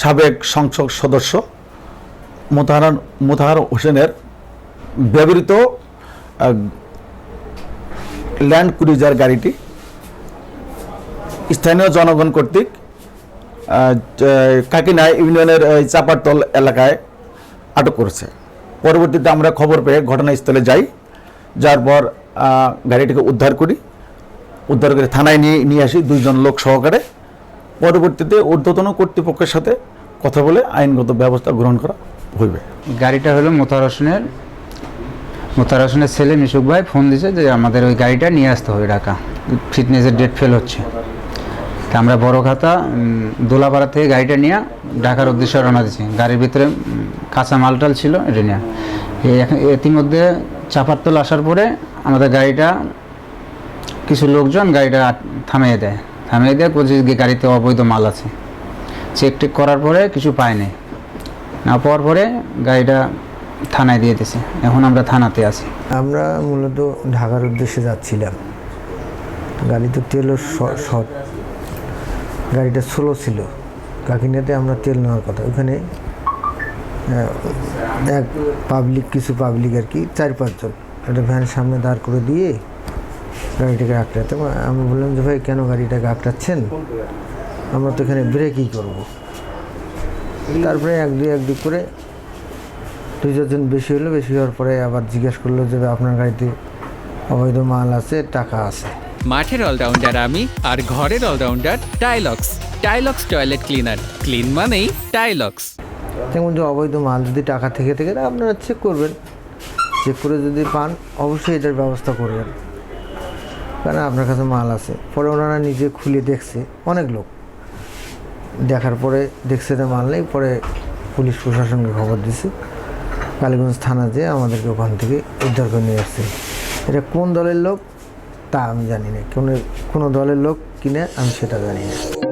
সাবেক সংসদ সদস্য মোতাহার মোতাহার হোসেনের ব্যবহৃত ল্যান্ড ক্রুজার গাড়িটি স্থানীয় জনগণ কর্তৃক কাকিনা ইউনিয়নের চাপারতল এলাকায় আটক করেছে। পরবর্তীতে আমরা খবর পেয়ে ঘটনাস্থলে যাই, যার পর গাড়িটিকে উদ্ধার করি। উদ্ধার করে থানায় নিয়ে নিয়ে আসি দুইজন লোক সহকারে। পরবর্তীতে ঊর্ধ্বতন কর্তৃপক্ষের সাথে কথা বলে আইনগত ব্যবস্থা গ্রহণ করা হইবে। গাড়িটা হলো মোতার হোসেনের মোতার হোসেনের ছেলে মিশুক ভাই ফোন দিয়েছে যে আমাদের ওই গাড়িটা নিয়ে আসতে হবে ঢাকা। ফিটনেসের ডেট ফেল হচ্ছে। তা আমরা বড় খাতা দোলাপাড়া থেকে গাড়িটা নিয়ে ঢাকার উদ্দেশ্যে রওনা দিচ্ছি গাড়ির ভিতরে কাঁচা মালটাল ছিল, এটা নিয়ে। ইতিমধ্যে চাপারতল আসার পরে আমাদের গাড়িটা, কিছু লোকজন গাড়িটা থামিয়ে দেয়। থামিয়ে দেয় যে গাড়িতে অবৈধ মাল আছে। চেক টেক করার পরে কিছু পায়নি না পাওয়ার পরে গাড়িটা থানায় দিয়ে দিয়েছে এখন আমরা থানাতে আছি। আমরা মূলত ঢাকার উদ্দেশ্যে যাচ্ছিলাম। গাড়িতে তেলও শর্ট গাড়িটা স্লো ছিল। কাকিনাতে আমরা তেল নেওয়ার কথা। ওখানে এক পাবলিক কিছু পাবলিক আর কি, চার পাঁচজন। একটা ভ্যান সামনে দাঁড় করে দিয়ে গাড়িটাকে আঁকড়াতে আমি বললাম যে ভাই কেন গাড়িটাকে আঁকড়াচ্ছেন? আমরা তো এখানে ব্রেকই করব। তারপরে এক দুই এক দুই করে দুই চারজন বেশি হলো বেশি হওয়ার পরে আবার জিজ্ঞেস করল যে আপনার গাড়িতে অবৈধ মাল আছে টাকা আছে? মাঠের অলরাউন্ডার আমি আর ঘরের allrounder Tilex. Tilex toilet cleaner. Clean মানেই টাইলক্স। তেমন যে অবৈধ মাল যদি টাকা থেকে থেকে আপনারা চেক করবেন। চেক করে যদি পান অবশ্যই এটার ব্যবস্থা করবেন। কারণ আপনার কাছে মাল আছে। পরে ওনারা নিজে খুলে দেখছে, অনেক লোক। দেখার পরে দেখছে যে মাল নেই, পরে পুলিশ প্রশাসনকে খবর দিছে। কালীগঞ্জ থানা যেয়ে আমাদেরকে ওখান থেকে উদ্ধার করে নিয়ে আসছে। এটা কোন দলের লোক তা আমি জানি না। কোনো কোনো দলের লোক কিনে আমি সেটা জানি না।